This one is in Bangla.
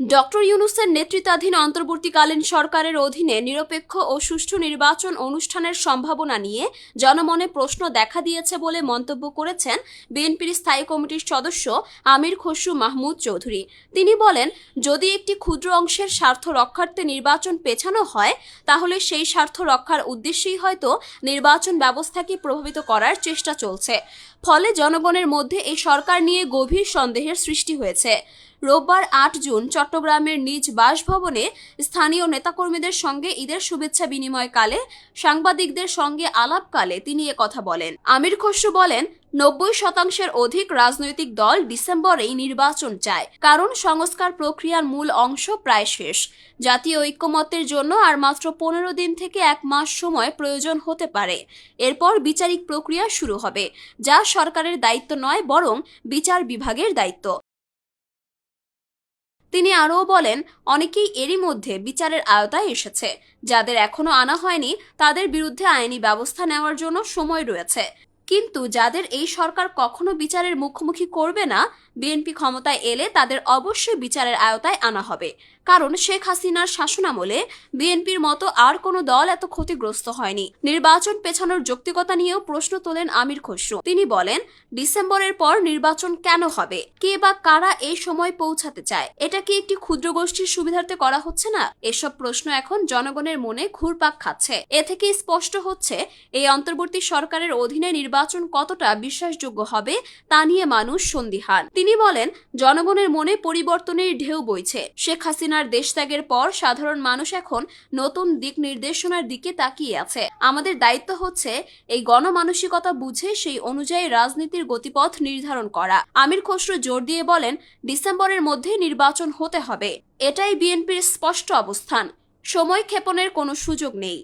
ডক্টর ইউনুসের নেতৃত্বাধীন অন্তর্বর্তীকালীন সরকারের অধীনে নিরপেক্ষ ও সুষ্ঠু নির্বাচন অনুষ্ঠানের সম্ভাবনা নিয়ে জনমনে প্রশ্ন দেখা দিয়েছে বলে মন্তব্য করেছেন বিএনপির স্থায়ী কমিটির সদস্য আমির খসরু মাহমুদ চৌধুরী। তিনি বলেন, যদি একটি ক্ষুদ্র অংশের স্বার্থ রক্ষার্থে নির্বাচন পেছানো হয়, তাহলে সেই স্বার্থ রক্ষার উদ্দেশ্যেই হয়তো নির্বাচন ব্যবস্থাকে প্রভাবিত করার চেষ্টা চলছে। ফলে জনগণের মধ্যে এই সরকার নিয়ে গভীর সন্দেহের সৃষ্টি হয়েছে। রোববার আট জুন চট্টগ্রামের নিজ বাসভবনে স্থানীয় নেতাকর্মীদের সঙ্গে ঈদের শুভেচ্ছা বিনিময়কালে সাংবাদিকদের সঙ্গে আলাপকালে তিনি কথা বলেন। আমির খসরু বলেন, নব্বই শতাংশের অধিক রাজনৈতিক দল ডিসেম্বরেই নির্বাচন চায়, কারণ সংস্কার প্রক্রিয়ার মূল অংশ প্রায় শেষ। জাতীয় ঐক্যমত্যের জন্য আর মাত্র পনেরো দিন থেকে এক মাস সময় প্রয়োজন হতে পারে। এরপর বিচারিক প্রক্রিয়া শুরু হবে, যা সরকারের দায়িত্ব নয়, বরং বিচার বিভাগের দায়িত্ব। তিনি আরও বলেন, অনেকেই এরই মধ্যে বিচারের আওতায় এসেছে। যাদের এখনও আনা হয়নি, তাদের বিরুদ্ধে আইনি ব্যবস্থা নেওয়ার জন্য সময় রয়েছে। কিন্তু যাদের এই সরকার কখনো বিচারের মুখোমুখি করবে না, বিএনপি ক্ষমতায় এলে তাদের অবশ্যই বিচারের আওতায় আনা হবে। কারণ শেখ হাসিনার শাসনামলে বিএনপির মতো আর কোনো দল এত ক্ষতিগ্রস্ত হয়নি। নির্বাচন পেছানোর যৌক্তিকতা নিয়েও প্রশ্ন তোলেন আমির খসরু। তিনি বলেন, ডিসেম্বরের পর নির্বাচন কেন হবে? কে বা কারা এই সময় পৌঁছাতে চায়? এটা কি একটি ক্ষুদ্র গোষ্ঠীর সুবিধার্থে করা হচ্ছে না? এসব প্রশ্ন এখন জনগণের মনে ঘুরপাক খাচ্ছে। এ থেকে স্পষ্ট হচ্ছে, এই অন্তর্বর্তী সরকারের অধীনে নির্বাচন কতটা বিশ্বাসযোগ্য হবে তা নিয়ে মানুষ সন্দিহান। তিনি বলেন, জনগণের মনে পরিবর্তনের ঢেউ বইছে। শেখ হাসিনার দেশত্যাগের পর সাধারণ মানুষ এখন নতুন দিক নির্দেশনার দিকে তাকিয়ে আছে। আমাদের দায়িত্ব হচ্ছে এই গণমানসিকতা বুঝে সেই অনুযায়ী রাজনীতির গতিপথ নির্ধারণ করা। আমির খসরু জোর দিয়ে বলেন, ডিসেম্বরের মধ্যে নির্বাচন হতে হবে। এটাই বিএনপির স্পষ্ট অবস্থান। সময় ক্ষেপণের কোনো সুযোগ নেই।